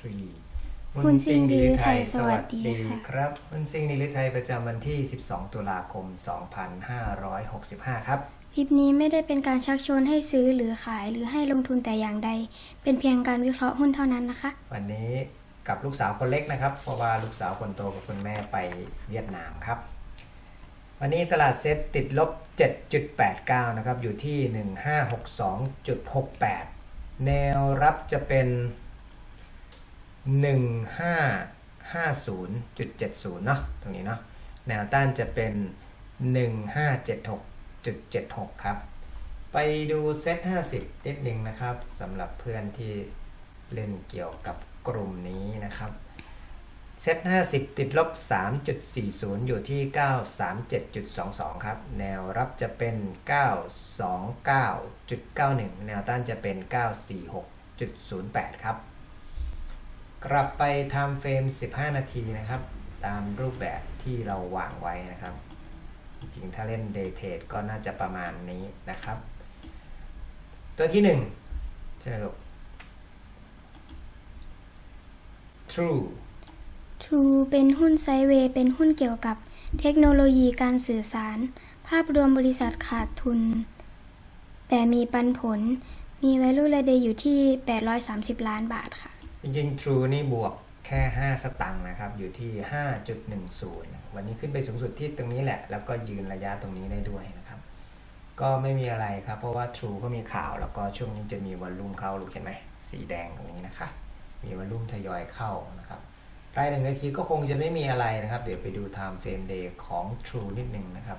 three หุ้นซิ่งดีไทยสวัสดีค่ะครับหุ้นซิ่งดีไทยประจำวันที่ 12 ตุลาคม 2565 ครับ คลิปนี้ไม่ได้เป็นการชักชวนให้ซื้อหรือขายหรือให้ลงทุนแต่อย่างใด เป็นเพียงการวิเคราะห์หุ้นเท่านั้นนะคะ วันนี้กับลูกสาวคนเล็กนะครับ เพราะว่าลูกสาวคนโตกับคุณแม่ไปเวียดนามครับ วันนี้ตลาดเซ็ตติดลบ 7.89 นะครับ อยู่ที่ 1562.68 แนวรับจะเป็น 1550.70 เนาะตรงนี้เนาะแนวต้านจะเป็น 1576.76 ครับ ไปดูเซ็ต50 นิดนึงนะครับสำหรับเพื่อนที่เล่นเกี่ยวกับกลุ่มนี้นะครับเซต50 ติดลบ 3.40 อยู่ที่ 937.22 ครับ แนวรับจะเป็น 929.91 แนวต้านจะเป็น 946.08 ครับ กลับไปทำเฟรม 15 นาทีนะครับ ตามรูปแบบที่เราวางไว้นะครับ จริงถ้าเล่น Day Trade ก็น่าจะประมาณนี้นะครับ ตัวที่1ใช่ไหมลูก True True เป็นหุ้นไซเวย์เป็นหุ้นเกี่ยวกับเทคโนโลยีการสื่อสาร ภาพรวมบริษัทขาดทุน แต่มีปันผลมี value รายเดอยู่ที่ 830 ล้านบาทค่ะ จริงๆ True นี่บวกแค่ 5 สตังค์นะครับ อยู่ที่ 5.10 วันนี้ขึ้นไปสูงสุดที่ตรงนี้แหละ แล้วก็ยืนระยะตรงนี้ได้ด้วยนะครับ ก็ไม่มีอะไรครับ เพราะว่า True ก็มีข่าว แล้วก็ช่วงนี้จะมีวอลลุ่มเข้าลูกเห็นไหม สีแดงตรงนี้นะคะ มีวอลลุ่มทยอยเข้านะครับรายหนึ่งนาทีก็คงจะไม่มีอะไรนะครับ เดี๋ยวไปดู Time Frame Day ของ True นิดนึงนะครับ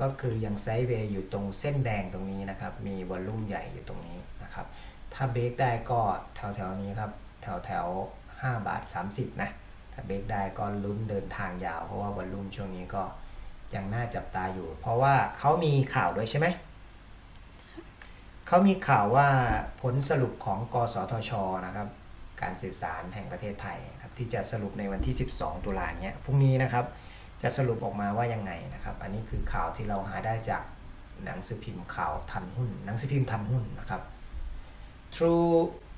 ก็คือยังไซด์เวย์อยู่ตรงเส้นแดงตรงนี้นะครับ มีวอลลุ่มใหญ่อยู่ตรงนี้นะครับ ถ้าเบรกได้ก็แถวแถวๆนี้ครับ แถวแถว5บาท 30 นะ ถ้าเบรกได้ก็ลุ้นเดินทางยาว เพราะว่าวอลลุ่มช่วงนี้ก็ยังน่าจับตาอยู่ เพราะว่าเขามีข่าวด้วยใช่ไหม เขามีข่าวว่าผลสรุปของกสทชนะครับ การสื่อสารแห่งประเทศไทยครับที่จะสรุปในวันที่ 12 ตุลาเนี้ยพรุ่งนี้นะครับจะสรุปออกมาว่ายังไงนะครับ อันนี้คือข่าวที่เราหาได้จากหนังสือพิมพ์ข่าวทันหุ้น หนังสือพิมพ์ทันหุ้นนะครับ True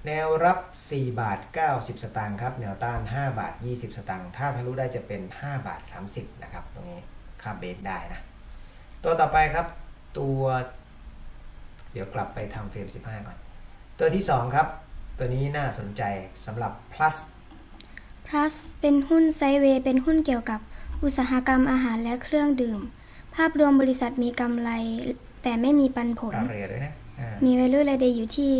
แนวรับ 4 บาท 90 สตางค์ครับ แนวต้าน 5 บาท 20 สตางค์ ถ้าทะลุได้จะเป็น 5 บาท 30 นะครับ ตรงนี้ค่าเบสได้นะ ตัวต่อไปครับ ตัว เดี๋ยวกลับไปทำเฟรม 15 ก่อน ตัวที่ 2 ครับ ตัวนี้น่าสนใจสำหรับ plus plus เป็นหุ้นไซด์เวย์ เป็นหุ้นเกี่ยวกับอุตสาหกรรมอาหารและเครื่องดื่ม ภาพรวมบริษัทมีกำไรแต่ไม่มีปันผลดาวเรียด้วยนะอ่า มี value รายเดอยู่ที่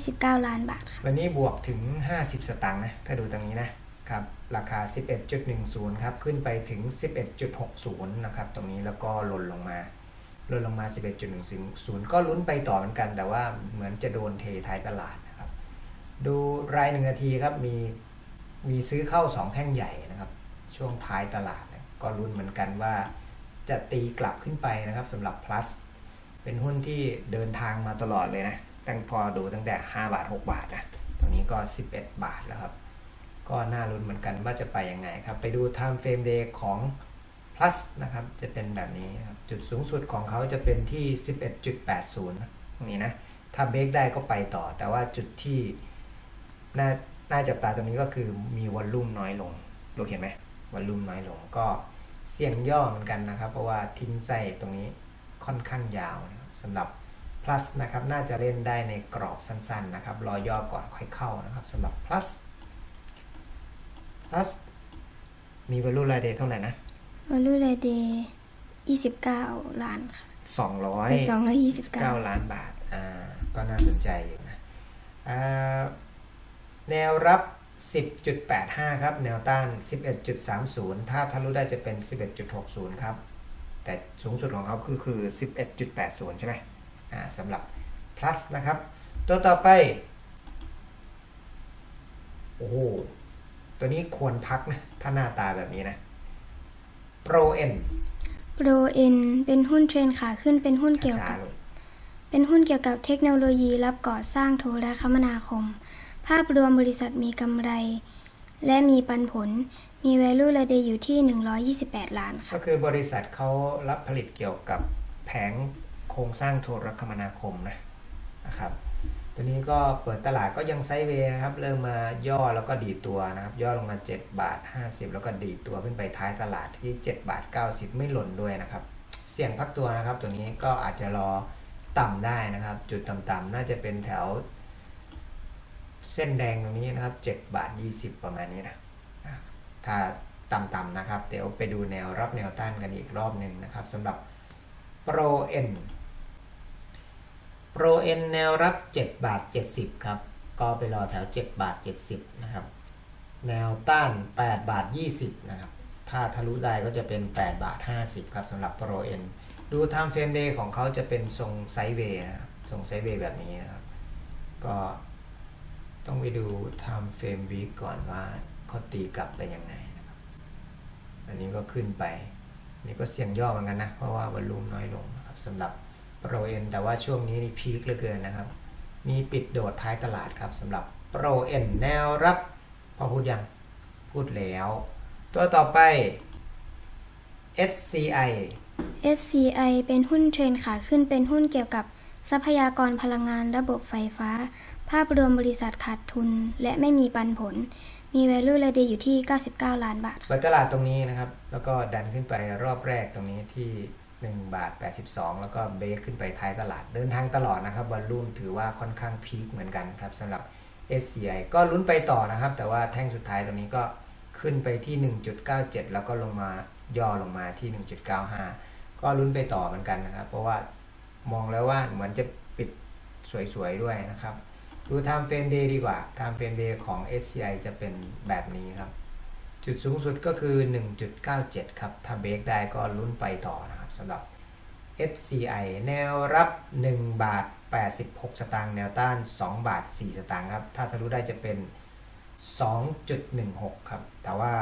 229 ล้านบาทค่ะ วันนี้บวกถึง 50 สตางค์นะ ถ้าดูตรงนี้นะครับ ราคา 11.10 ครับ ขึ้นไปถึง 11.60 นะครับ ตรงนี้แล้วก็หล่นลงมาหล่นลงมา 11.10 ก็ลุ้นไปต่อเหมือนกัน แต่ว่าเหมือนจะโดนเทท้ายตลาดนะครับ ดูรายหนึ่งนาทีครับ มีมีซื้อเข้า 2 แท่งใหญ่นะครับ ช่วงท้ายตลาดเนี่ยก็ลุ้นเหมือนกันว่าจะตีกลับขึ้นไปนะครับสำหรับ plus เป็นหุ้นที่เดินทางมาตลอดเลยนะ ตั้งพอดูตั้งแต่ 5 บาท 6 บาทนะ ตอนนี้ก็ 11 บาทแล้วครับ ก็น่าลุ้นเหมือนกันว่าจะไปยังไงครับ ไปดู time frame day ของ plus นะครับ จะเป็นแบบนี้ครับ จุดสูงสุดของเขาจะเป็นที่ 11.80นะตรงนี้นะ ถ้าเบรกได้ก็ไปต่อ แต่ว่าจุดที่น่าน่าจับตาตรงนี้ก็คือมีวอลลุ่มน้อยลงเราเห็นไหมวอลลุ่มน้อยลงก็เสี่ยงย่อเหมือนกันนะครับ เพราะว่าทิ้งไส้ตรงนี้ ค่อนข้างยาวนะครับสำหรับ plus นะครับน่าจะเล่นได้ในกรอบสั้นๆนะครับรอย่อก่อนค่อยเข้านะครับสำหรับ plus plus มี value รายเดย์เท่าไหร่นะ value รายเด29 ล้านค่ะ200 229 9ล้านบาทอ่าก็น่าสนใจอยู่นะอ่าแนวรับ 10.85 ครับ แนวต้าน 11.30 ถ้าทะลุได้จะเป็น 11.60 ครับ แต่สูงสุดของเขาคือคือ 11.80 ใช่ไหมอ่าสำหรับ plus นะครับ ตัวต่อไป โอ้โห ตัวนี้ควรพักนะ ถ้าหน้าตาแบบนี้นะ Pro N Pro N เป็นหุ้นเทรนขาขึ้นเป็นหุ้นเกี่ยวช้ากับๆลงเป็นหุ้นเกี่ยวกับเทคโนโลยีรับก่อสร้างโทรคมนาคม ภาพรวมบริษัทมีกำไร และมีปันผล มี value รายเดอยู่ที่ 128 ล้านค่ะ ก็คือบริษัทเขารับผลิตเกี่ยวกับแผงโครงสร้างโทรคมนาคมนะนะครับ ตัวนี้ก็เปิดตลาดก็ยังไซด์เวย์นะครับ เริ่มมาย่อแล้วก็ดีตัวนะครับ ย่อลงมา 7 บาท 50 แล้วก็ดีตัวขึ้นไปท้ายตลาดที่ 7 บาท 90 ไม่หล่นด้วยนะครับ เสี่ยงพักตัวนะครับ ตัวนี้ก็อาจจะรอต่ำได้นะครับ จุดต่ำๆน่าจะเป็นแถว เส้นแดงตรงนี้นะครับ 7 บาท 20 ประมาณนี้นะ ถ้าต่ำๆนะครับ เดี๋ยวไปดูแนวรับแนวต้านกันอีกรอบหนึ่งนะครับสำหรับ Pro N Pro N แนวรับ7บาท70 ครับ ก็ไปรอแถว7บาท70 นะครับ แนวต้าน8บาท20 นะครับ ถ้าทะลุได้ก็จะเป็น8บาท50 ครับสำหรับ Pro N ดู Time Frame Day ของเขาจะเป็นทรงไซด์เวย์นะครับทรงไซด์เวย์แบบนี้นะครับ ก็ต้องไปดู Time Frame Week ก่อนว่า เขาตีกลับไปยังไงนะครับ อันนี้ก็ขึ้นไป นี่ก็เสี่ยงย่อเหมือนกันนะ เพราะว่าวอลลุ่มน้อยลงนะครับสำหรับโปรเอ็นแต่ว่าช่วงนี้นี่พีคเหลือเกินนะครับ มีปิดโดดท้ายตลาดครับสำหรับโปรเอ็นแนวรับ พอพูดยัง พูดแล้ว ตัวต่อไป SCI SCI เป็นหุ้นเทรนขาขึ้นเป็นหุ้นเกี่ยวกับทรัพยากรพลังงานระบบไฟฟ้า ภาพรวมบริษัทขาดทุนและไม่มีปันผล มี value รายเดอยู่ที่ 99 ล้านบาทเปิดตลาดตรงนี้นะครับ แล้วก็ดันขึ้นไปรอบแรกตรงนี้ที่ 1 บาท 82 แล้วก็เบรกขึ้นไปท้ายตลาด เดินทางตลอดนะครับวอลลุ่มถือว่าค่อนข้างพีคเหมือนกันครับสำหรับ SCI ก็ลุ้นไปต่อนะครับ แต่ว่าแท่งสุดท้ายตรงนี้ก็ขึ้นไปที่ 1.97 แล้วก็ลงมาย่อลงมาที่ 1.95 ก็ลุ้นไปต่อเหมือนกันนะครับ เพราะว่ามองแล้วว่าเหมือนจะปิดสวยๆด้วยนะครับ ดู Time Frame Day ดีกว่า Time Frame Day ของ SCI จะเป็นแบบนี้ครับ จุดสูงสุดก็คือ 1.97 ครับ ถ้าเบรกได้ก็ลุ้นไปต่อนะครับสำหรับ SCI แนวรับ 1 บาท 86 สตางค์แนวต้าน 2 บาท 4 สตางค์ครับ ถ้าทะลุได้จะเป็น 2.16 ครับ แต่ว่า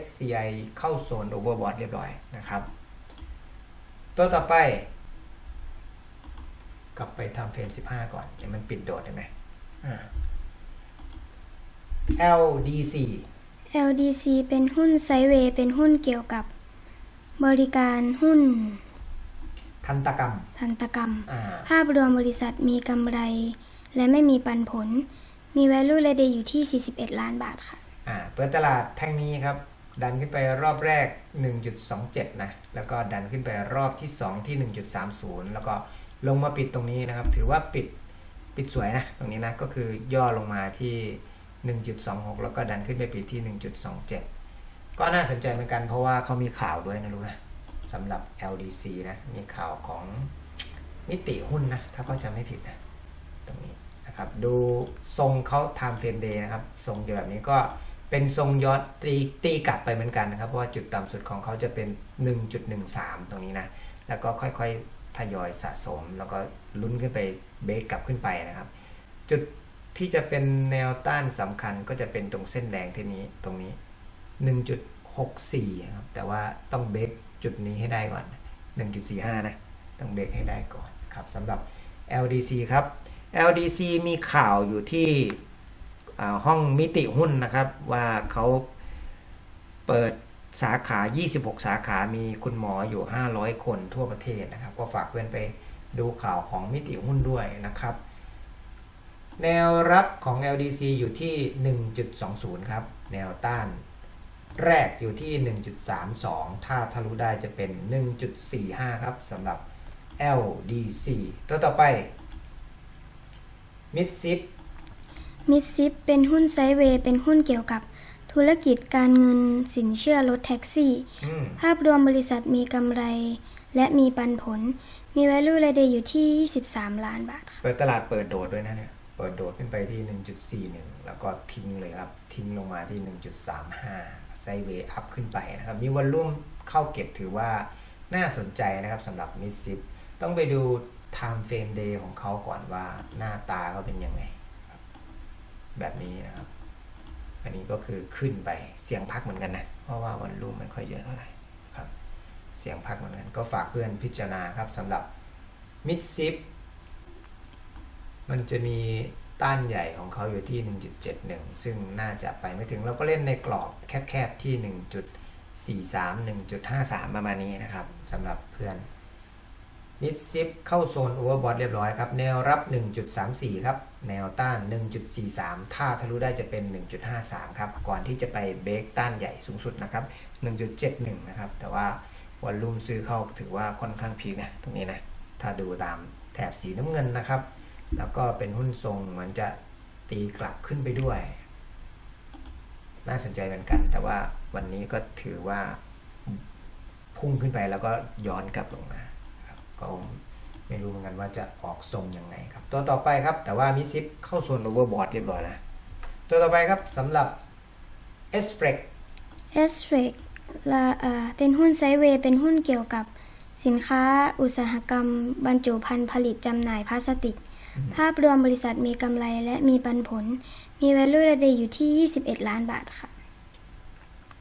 SCI เข้าโซน Overbought เรียบร้อยนะครับ ตัวต่อไป กลับไปทำเฟรม 15 ก่อนเดี๋ยวมันปิดโดดได้ไหม LDC LDC เป็นหุ้นไซด์เวย์เป็นหุ้นเกี่ยวกับบริการหุ้น ทันตกรรม ทันตกรรมอ่าภาพรวมบริษัทมีกำไร และไม่มีปันผล มี value รายเดอยู่ที่ 41 ล้านบาทค่ะ อ่า เปิดตลาดแท่งนี้ครับ ดันขึ้นไปรอบแรก 1.27 นะ แล้วก็ดันขึ้นไปรอบที่ 2 ที่ 1.30 แล้วก็ลงมาปิดตรงนี้นะครับ ถือว่าปิด ปิดสวยนะตรงนี้นะก็คือย่อลงมาที่ 1.26 แล้วก็ดันขึ้นไปปิดที่ 1.27 ก็น่าสนใจเหมือนกันเพราะว่าเขามีข่าวด้วยนะรู้นะสำหรับ LDC นะมีข่าวของมิติหุ้นนะถ้าเขาจำไม่ผิดนะตรงนี้นะครับดูทรงเขา time frame day นะครับทรงแบบนี้ก็เป็นทรงย้อนตีตีกลับไปเหมือนกันนะครับเพราะว่าจุดต่ำสุดของเขาจะเป็น 1.13 ตรงนี้นะแล้วก็ค่อยๆ ทยอยสะสม แล้วก็ลุ้นขึ้นไปเบรกกลับขึ้นไปนะครับ จุดที่จะเป็นแนวต้านสำคัญก็จะเป็นตรงเส้นแดงที่นี้ตรงนี้ 1.64ครับแต่ว่าต้องเบรกจุดนี้ให้ได้ก่อน 1.45 นะ ต้องเบรกให้ได้ก่อนครับสำหรับ LDC ครับ LDC มีข่าวอยู่ที่ห้องมิติหุ้นนะครับว่าเขาเปิด สาขา 26 สาขามีคุณหมออยู่ 500 คนทั่วประเทศนะครับ ก็ฝากเพื่อนไปดูข่าวของมิติหุ้นด้วยนะครับ แนวรับของ LDC อยู่ที่ 1.20 ครับ แนวต้านแรกอยู่ที่ 1.32 ถ้าทะลุได้จะเป็น 1.45 ครับสำหรับ LDC ตัวต่อไปมิดซิปมิดซิปเป็นหุ้นไซเวย์เป็นหุ้นเกี่ยวกับ ธุรกิจการเงินสินเชื่อรถแท็กซี่อืมภาพรวมบริษัทมีกำไร และมีปันผล มี value รายเดอยู่ที่23ล้านบาทค่ะเปิดตลาดเปิดโดดด้วยนะเนี่ย เปิดโดดขึ้นไปที่ 1.41 แล้วก็ทิ้งเลยครับ ทิ้งลงมาที่ 1.35 ไซด์เวย์อัพขึ้นไปนะครับ มีวอลลุ่มเข้าเก็บถือว่าน่าสนใจนะครับสำหรับมิดซิปต้องไปดู Time Frame Day ของเขาก่อนว่าหน้าตาเขาเป็นยังไงครับแบบนี้นะครับ อันนี้ก็คือขึ้นไปเสียงพักเหมือนกันนะ เพราะว่าวอลลุ่มไม่ค่อยเยอะเท่าไหร่ครับ เสียงพักเหมือนกัน ก็ฝากเพื่อนพิจารณาครับสำหรับมิดซิปมันจะมีต้านใหญ่ของเขาอยู่ที่ 1.71 ซึ่งน่าจะไปไม่ถึงเราก็เล่นในกรอบแคบๆที่ 1.43 1.53 ประมาณนี้นะครับสำหรับเพื่อน มิดซิปเข้าโซนโอเวอร์บอทเรียบร้อยครับ แนวรับ 1.34 ครับ แนวต้าน 1.43 ถ้าทะลุได้จะเป็น 1.53 ครับ ก่อนที่จะไปเบรกต้านใหญ่สูงสุดนะครับ 1.71 นะครับ แต่ว่าวอลลุ่มซื้อเข้าถือว่าค่อนข้างพีคนะ ตรงนี้นะ ถ้าดูตามแถบสีน้ำเงินนะครับ แล้วก็เป็นหุ้นทรงเหมือนจะตีกลับขึ้นไปด้วย น่าสนใจเหมือนกัน แต่ว่าวันนี้ก็ถือว่าพุ่งขึ้นไปแล้วก็ย้อนกลับลงมา ก็ไม่รู้เหมือนกันว่าจะออกทรงยังไงครับ ตัวต่อไปครับ แต่ว่ามิซิปเข้าโซนโอเวอร์บอร์ดเรียบร้อยนะ ตัวต่อไปครับสำหรับ s f r e x s r e x ละอ่าเป็นหุ้นไซด์เวย์เป็นหุ้นเกี่ยวกับสินค้าอุตสาหกรรม บรรจุภัณฑ์ผลิตจำหน่ายพลาสติก ภาพรวมบริษัทมีกำไรและมีปันผล มี value ระเดอยู่ที่ 21 ล้านบาทค่ะ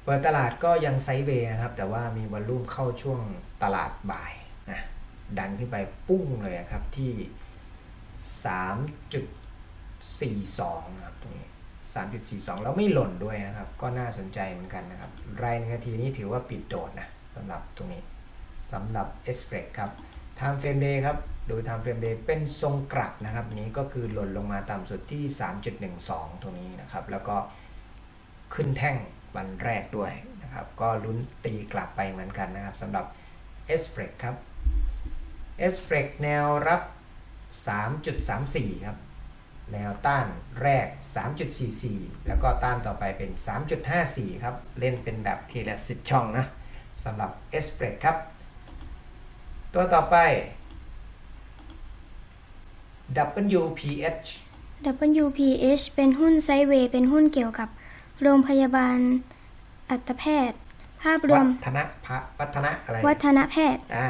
เปิดตลาดก็ยังไซด์เวย์นะครับ แต่ว่ามีวอลลุ่มเข้าช่วงตลาดบ่ายนะ ดันขึ้นไปปุ้งเลยครับที่ 3.42ครับตรงนี้ 3.42 แล้วไม่หล่นด้วยนะครับ ก็น่าสนใจเหมือนกันนะครับรายหนึ่งนาทีนี้ถือว่าปิดโดดนะสำหรับตรงนี้สำหรับ s f r e x ครับ Time Frame Day ครับดู Time Frame Day เป็นทรงกลับนะครับ นี้ก็คือหล่นลงมาต่ำสุดที่ 3.12 ตรงนี้นะครับ แล้วก็ขึ้นแท่งวันแรกด้วยนะครับ ก็ลุ้นตีกลับไปเหมือนกันนะครับสำหรับ s f r e x ครับ s f r e x แนวรับ 3.34 ครับ แนวต้านแรก 3.44 แล้วก็ต้านต่อไปเป็น 3.54 ครับ เล่นเป็นแบบทีละ 10 ช่องนะสำหรับ s f r e x ครับ ตัวต่อไป WPH WPH เป็นหุ้นไซด์เวย์เป็นหุ้นเกี่ยวกับโรงพยาบาลอัตแพทย์ ภาพรววัมฒนะพระวัฒนะอะไรวัฒนแพทย์อ่า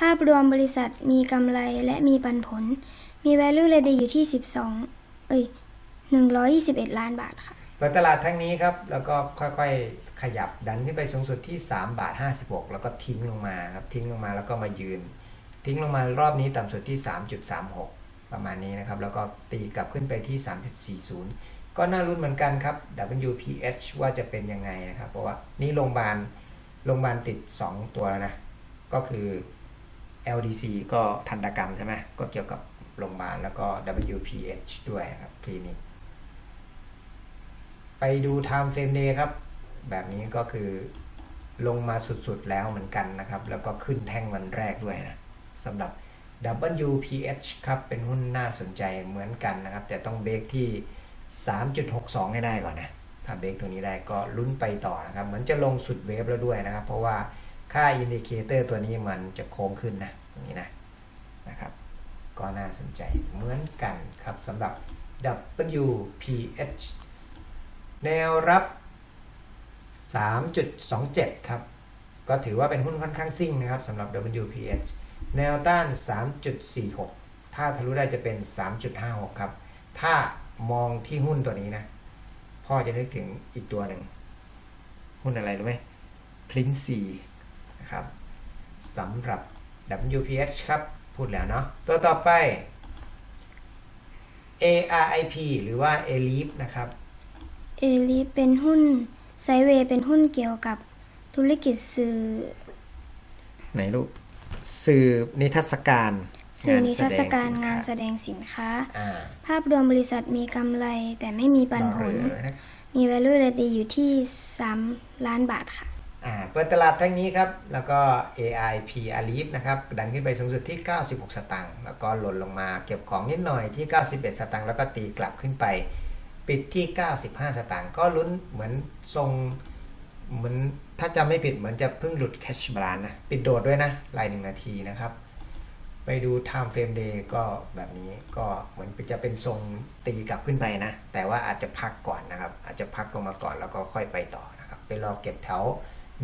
ภาพรวมบริษัทมีกำไรและมีปันผล มี value ระเดอยู่ที่ 12 เอ้ย 121 ล้านบาทค่ะเปิดตลาดทั้งนี้ครับ แล้วก็ค่อยๆ ขยับดันขึ้นไปสูงสุดที่ 3 บาท 56 แล้วก็ทิ้งลงมาครับ ทิ้งลงมาแล้วก็มายืน ทิ้งลงมารอบนี้ต่ำสุดที่ 3.36 ประมาณนี้นะครับ แล้วก็ตีกลับขึ้นไปที่ 3.40 ก็น่ารุ้นเหมือนกันครับ WPH ว่าจะเป็นยังไงนะครับ เพราะว่านี่โรงพยาบาลโรงพยาบาลติด 2 ตัวแล้วนะ ก็คือ LDC ก็ทันตกรรมใช่ไหมก็เกี่ยวกับโรงพยาบาลแล้วก็ WPH ด้วยนะครับคลินิกไปดู Time Frame Day ครับ แบบนี้ก็คือลงมาสุดๆแล้วเหมือนกันนะครับ แล้วก็ขึ้นแท่งวันแรกด้วยนะสำหรับ WPH ครับ เป็นหุ้นน่าสนใจเหมือนกันนะครับ แต่ต้องเบรกที่ 3.62 ให้ได้ก่อนนะ ถ้าเบรกตัวนี้ได้ก็ลุ้นไปต่อนะครับ เหมือนจะลงสุดเวฟแล้วด้วยนะครับ เพราะว่า ค่าอินดิเคเตอร์ตัวนี้มันจะโค้งขึ้นนะตรงนี้นะนะครับ ก็น่าสนใจเหมือนกันครับสำหรับ WPH แนวรับ 3.27 ครับ ก็ถือว่าเป็นหุ้นค่อนข้างซิ่งนะครับสำหรับ WPH แนวต้าน 3.46 ถ้าทะลุได้จะเป็น 3.56 ครับ ถ้ามองที่หุ้นตัวนี้นะ พ่อจะนึกถึงอีกตัวหนึ่ง หุ้นอะไรรู้ไหมพลินซี นะครับสำหรับ WPH ครับ พูดแล้วเนาะตัวต่อไป ARIP หรือว่า a l i p นะครับเอลิเป็นหุ้นไซด์เวย์เป็นหุ้นเกี่ยวกับธุรกิจสื่อ ไหนลูกสื่อนิทรรศการสื่อนิทรรศการงงานแสแสดงดงสินค้าสินค้าอ่าภาพรวมบริษัทมีกำไรแต่ไม่มีปันผลรอเรือนะมี value ระเดอยู่ที่ 3 ล้านบาทค่ะ อ่าเปิดตลาดทั้งนี้ครับ แล้วก็ AIP a l i p นะครับ ดันขึ้นไปสูงสุดที่ 96 สตางค์ แล้วก็หล่นลงมาเก็บของนิดหน่อยที่ 91 สตางค์ แล้วก็ตีกลับขึ้นไป ปิดที่ 95 สตางค์ ก็ลุ้นเหมือนทรงเหมือนถ้าจำไม่ผิดเหมือนจะเพิ่งหลุด cash balance นะ ปิดโดดด้วยนะรายหนึ่งนาทีนะครับ ไปดู time frame day ก็แบบนี้ก็เหมือนจะเป็นทรงตีกลับขึ้นไปนะ แต่ว่าอาจจะพักก่อนนะครับ อาจจะพักลงมาก่อนแล้วก็ค่อยไปต่อนะครับ ไปรอเก็บแถว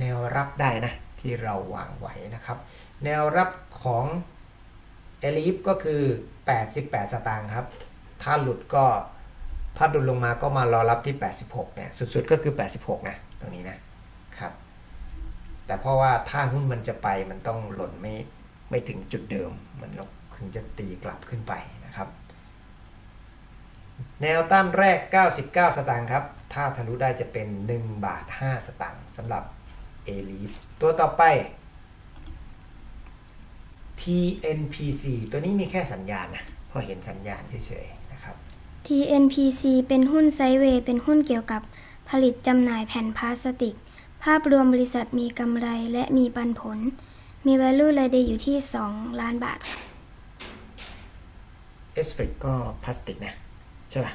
แนวรับได้นะที่เราวางไว้นะครับ แนวรับของเอลิฟก็คือ 88สตางค์ครับ ถ้าหลุดก็ถ้าหลุดลงมาก็มารอรับที่ 86เนี่ยสุดๆก็คือ 86 นะตรงนี้นะครับ แต่เพราะว่าถ้าหุ้นมันจะไปมันต้องหล่นไม่ไม่ถึงจุดเดิม มันถึงจะตีกลับขึ้นไปนะครับ แนวต้านแรก 99 สตางค์ครับ ถ้าทะลุได้จะเป็น 1 บาท 5 สตางค์สำหรับ a l i f ตัวต่อไป TNPC ตัวนี้มีแค่สัญญาณนะพอเห็นสัญญาณเฉยๆนะครับ TNPC เป็นหุ้นไซด์เวย์เป็นหุ้นเกี่ยวกับผลิตจำหน่ายแผ่นพลาสติก ภาพรวมบริษัทมีกำไรและมีปันผล มี value รายได้อยู่ที่ 2 ล้านบาทค่ะเอสเฟกก็พลาสติกนะ ใช่ป่ะ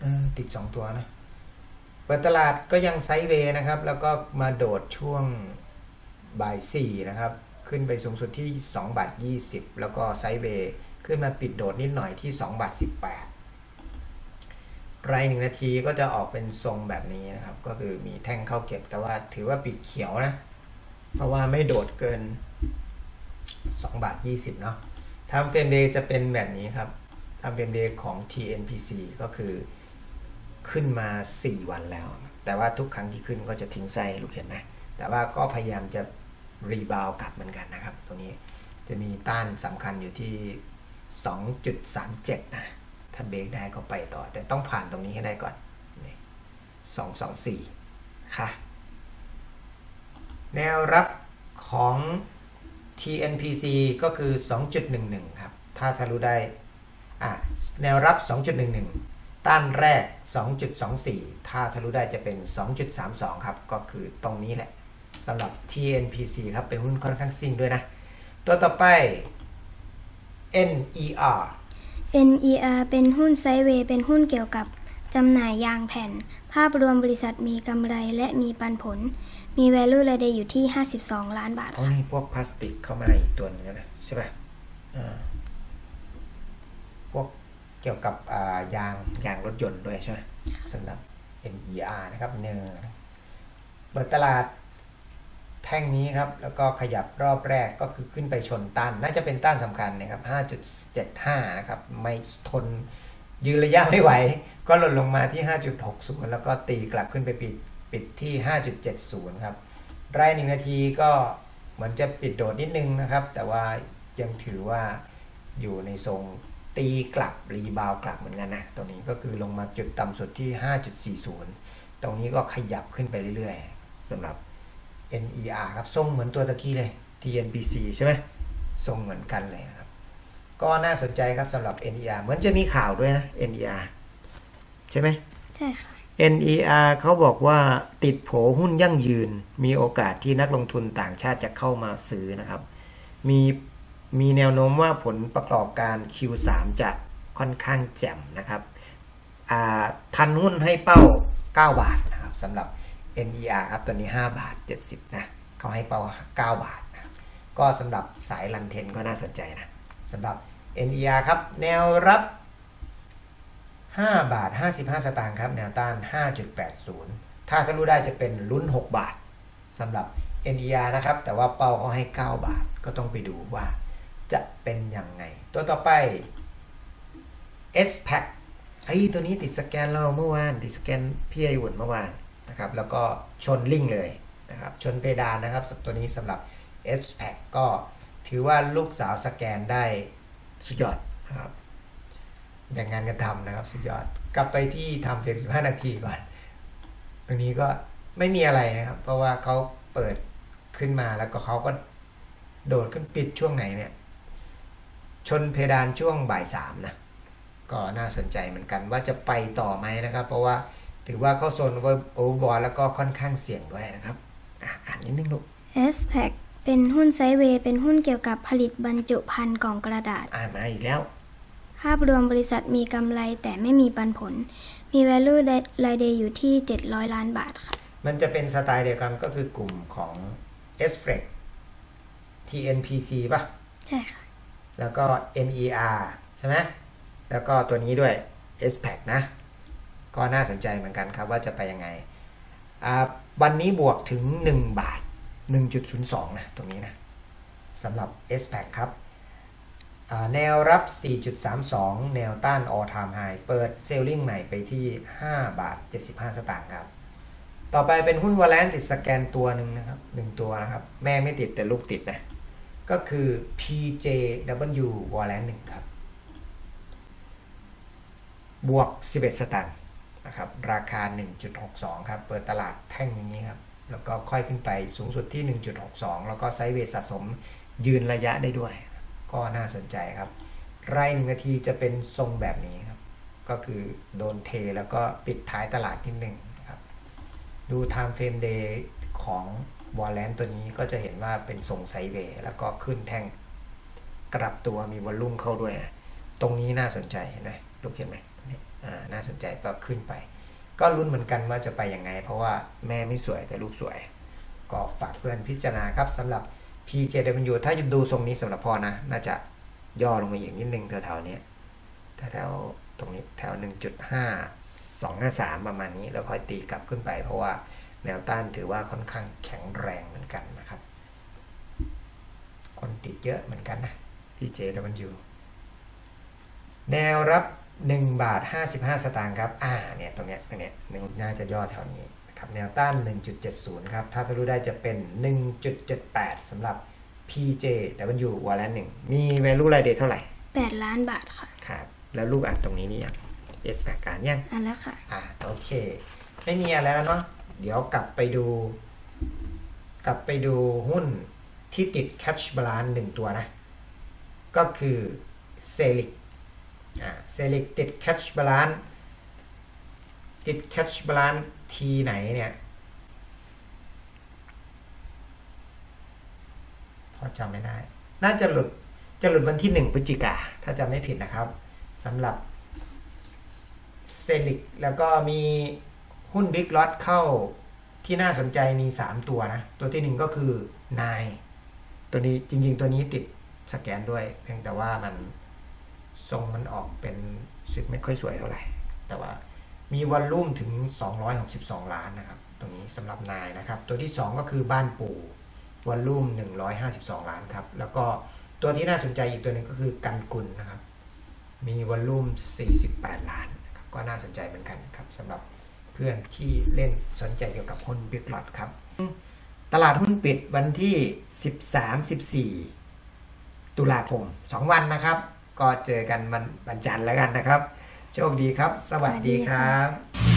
เออติด 2 ตัวนะ เปิดตลาดก็ยังไซด์เวย์นะครับ แล้วก็มาโดดช่วงบ่าย4นะครับ ขึ้นไปสูงสุดที่2บาท20 แล้วก็ไซด์เวย์ขึ้นมาปิดโดดนิดหน่อยที่2บาท18รายหนึ่งนาทีก็จะออกเป็นทรงแบบนี้นะครับ ก็คือมีแท่งเข้าเก็บแต่ว่าถือว่าปิดเขียวนะ เพราะว่าไม่โดดเกิน2บาท20เนาะทำเฟรมเดย์จะเป็นแบบนี้ครับทำเฟรมเดย์ของ TNPC ก็คือ ขึ้นมา 4 วันแล้ว แต่ว่าทุกครั้งที่ขึ้นก็จะทิ้งไส้ลูกเห็นไหมแต่ว่าก็พยายามจะรีบาวกลับเหมือนกันนะครับตัวนี้จะมีต้านสำคัญอยู่ที่ 2.37 นะ ถ้าเบรกได้ก็ไปต่อ แต่ต้องผ่านตรงนี้ให้ได้ก่อนนี่224 ค่ะ แนวรับของ TNPC ก็คือ 2.11 ครับ ถ้าทะลุได้ อะ แนวรับ 2.11 ต้านแรก 2.24 ถ้าทะลุได้จะเป็น 2.32 ครับ ก็คือตรงนี้แหละสำหรับ TNPC ครับ เป็นหุ้นค่อนข้างซิ่งด้วยนะ ตัวต่อไป NER NER เป็นหุ้นไซด์เวย์เป็นหุ้นเกี่ยวกับจำหน่ายยางแผ่น ภาพรวมบริษัทมีกำไรและมีปันผล มี value รายได้อยู่ที่ 52 ล้านบาทเอาค่ะนี่พวกพลาสติกเข้ามาอีกตัวหนึงแล้วนะใช่ป่ะอ่าพวก เกี่ยวกับยางยางรถยนต์ด้วยใช่ไหมสำหรับ NER นะครับเนอเปิดตลาดแท่งนี้ครับ แล้วก็ขยับรอบแรกก็คือขึ้นไปชนต้าน น่าจะเป็นต้านสำคัญนะครับ 5.75 นะครับ ไม่ทนยืนระยะไม่ไหว ก็หล่นลงมาที่ 5.60 แล้วก็ตีกลับขึ้นไปปิดปิดที่ 5.70 ครับรายหนึ่งนาทีก็เหมือนจะปิดโดดนิดนึงนะครับ แต่ว่ายังถือว่าอยู่ในทรง ตีกลับรีบาวกลับเหมือนกันนะ ตรงนี้ก็คือลงมาจุดต่ำสุดที่ 5.40 ตรงนี้ก็ขยับขึ้นไปเรื่อยๆสำหรับ NER ครับทรงเหมือนตัวตะกี้เลย TNPC ใช่ไหมทรงเหมือนกันเลยนะครับ ก็น่าสนใจครับสำหรับ NER เหมือนจะมีข่าวด้วยนะ NER ใช่ไหมใช่ค่ะ NER เขาบอกว่าติดโผหุ้นยั่งยืน มีโอกาสที่นักลงทุนต่างชาติจะเข้ามาซื้อนะครับ มี มีแนวโน้มว่าผลประกอบการ Q3 จะค่อนข้างแจ่มนะครับทันหุ้นให้เป้า 9 บาทนะครับสำหรับ NER ครับตัวนี้ 5 บาท 70 นะเขาให้เป้า 9 บาทนะก็สำหรับสายลันเทนก็น่าสนใจนะสำหรับ NER ครับ แนวรับ 5 บาท 55 สตางค์ครับ แนวต้าน 5.80 ถ้าทะลุได้จะเป็นลุ้น 6 บาทสำหรับ NER นะครับ แต่ว่าเป้าเขาให้ 9 บาทก็ต้องไปดูว่า จะเป็นยังไง ตัวต่อไป S-Pack ไอ้ตัวนี้ติดสแกนเราเมื่อวานติดสแกนพี่ไอวุ่นเมื่อวานนะครับแล้วก็ชนลิงเลยนะครับชนเพดานนะครับสำหรับตัวนี้สำหรับ S-Pack ก็ถือว่าลูกสาวสแกนได้สุดยอดนะครับแบ่งงานกันทำนะครับสุดยอด กลับไปที่ทำเฟรม15 นาทีก่อน ตรงนี้ก็ไม่มีอะไรนะครับ เพราะว่าเขาเปิดขึ้นมาแล้วก็เขาก็โดดขึ้นปิดช่วงไหนเนี่ย ชนเพดานช่วงบ่ายสามนะก็น่าสนใจเหมือนกันว่าจะไปต่อไหมนะครับ เพราะว่าถือว่าเข้าโซนโอเวอร์บอลแล้วก็ค่อนข้างเสี่ยงด้วยนะครับอะอ่านนิดนึงลูก SPAC เป็นหุ้นไซด์เวย์เป็นหุ้นเกี่ยวกับผลิตบรรจุภัณฑ์กล่องกระดาษ อ่านมาอีกแล้ว ภาพรวมบริษัทมีกำไรแต่ไม่มีปันผล มี value รายได้อยู่ที่ 700 ล้านบาทค่ะ มันจะเป็นสไตล์เดียวกันก็คือกลุ่มของ s f r e x TNPC ป่ะ ใช่ค่ะ แล้วก็ NER ใช่ไหมแล้วก็ตัวนี้ด้วย SPAC นะ ก็น่าสนใจเหมือนกันครับว่าจะไปยังไง วันนี้บวกถึง 1 บาท 1.02 นะตรงนี้นะสำหรับ SPAC ครับแนวรับ 4.32 แนวต้าน all time high เปิดเซลลิงใหม่ไปที่ 5 บาท 75 สตางค์ครับ ต่อไปเป็นหุ้นวอลเลนติดสแกนตัวหนึ่งนะครับหนึ่งตัวนะครับ แม่ไม่ติดแต่ลูกติดนะ ก็คือ PJW w a l l a n 1ครับ บวก 11 สตางค์นะครับ ราคา 1.62 ครับ เปิดตลาดแท่งนี้ครับ แล้วก็ค่อยขึ้นไปสูงสุดที่ 1.62 แล้วก็ไซด์เวย์สะสมยืนระยะได้ด้วย ก็น่าสนใจครับ ไร่หนึ่งนาทีจะเป็นทรงแบบนี้ครับ ก็คือโดนเทแล้วก็ปิดท้ายตลาดที่หนึ่งครับ ดู time frame day ของ วอลเลนตัวนี้ก็จะเห็นว่าเป็นทรงไซเวย์แล้วก็ขึ้นแท่งกลับตัวมีวอลลุ่มเข้าด้วยนะตรงนี้น่าสนใจเห็นไหมลูกเห็นไหมนี่อ่าน่าสนใจก็ขึ้นไป ก็ลุ้นเหมือนกันว่าจะไปยังไง เพราะว่าแม่ไม่สวยแต่ลูกสวย ก็ฝากเพื่อนพิจารณาครับสำหรับ PJW ถ้าดูทรงนี้สำหรับพ่อนะ น่าจะย่อลงมาอีกนิดนึงแถวๆนี้แถวๆตรงนี้แถว 1.5 253 ประมาณนี้ แล้วค่อยตีกลับขึ้นไปเพราะว่า แนวต้านถือว่าค่อนข้างแข็งแรงเหมือนกันนะครับ คนติดเยอะเหมือนกันนะ PJW แนวรับ1บาท55 สตางค์ครับ อ่า เนี่ย ตรงเนี้ย ตรงเนี้ยน่าจะย่อแถวนี้นะครับ แนวต้าน 1.70 ครับ ถ้าทะลุได้จะเป็น 1.78 สำหรับ PJW วอลเลนหนึ่งมี value รายเดทเท่าไหร่ 8 ล้านบาทค่ะ ครับ แล้วลูกอัดตรงนี้นี่ยัง S แปการยัง อันแล้วค่ะ อ่า โอเค ไม่มีอะไรแล้วเนาะ เดี๋ยวกลับไปดู กลับไปดูหุ้นที่ติด Catch Balance หนึ่งตัวนะ ก็คือเซลิกอ่าเซลิกติด Catch Balance ติด Catch Balance ทีไหนเนี่ย พอจำไม่ได้ น่าจะหลุดจะหลุดวันที่ 1พฤศจิกาถ้าจำไม่ผิดนะครับสำหรับเซลิกแล้วก็มี หุ้นบิ๊กล็อตเข้าที่น่าสนใจมี 3 ตัวนะ ตัวที่ 1 ก็คือนายตัวนี้จริง ๆ ตัวนี้ติดสแกนด้วย เพียงแต่ว่ามันทรงมันออกเป็นสุดไม่ค่อยสวยเท่าไหร่ แต่ว่ามีวอลลุ่มถึง 262 ล้านนะครับ ตรงนี้สำหรับนายนะครับ ตัวที่ 2 ก็คือบ้านปู่วอลลุ่ม 152 ล้านครับ แล้วก็ตัวที่น่าสนใจอีกตัวหนึ่งก็คือกันกุลนะครับ มีวอลลุ่ม 48 ล้านก็น่าสนใจเหมือนกันครับสำหรับ เพื่อนที่เล่นสนใจเกี่ยวกับหุ้นบิ๊กหลอดครับ ตลาดหุ้นปิดวันที่ 13-14 ตุลาคม 2 วันนะครับ ก็เจอกันวันวันจันทร์แล้วกันนะครับ โชคดีครับ สวัสดีครับ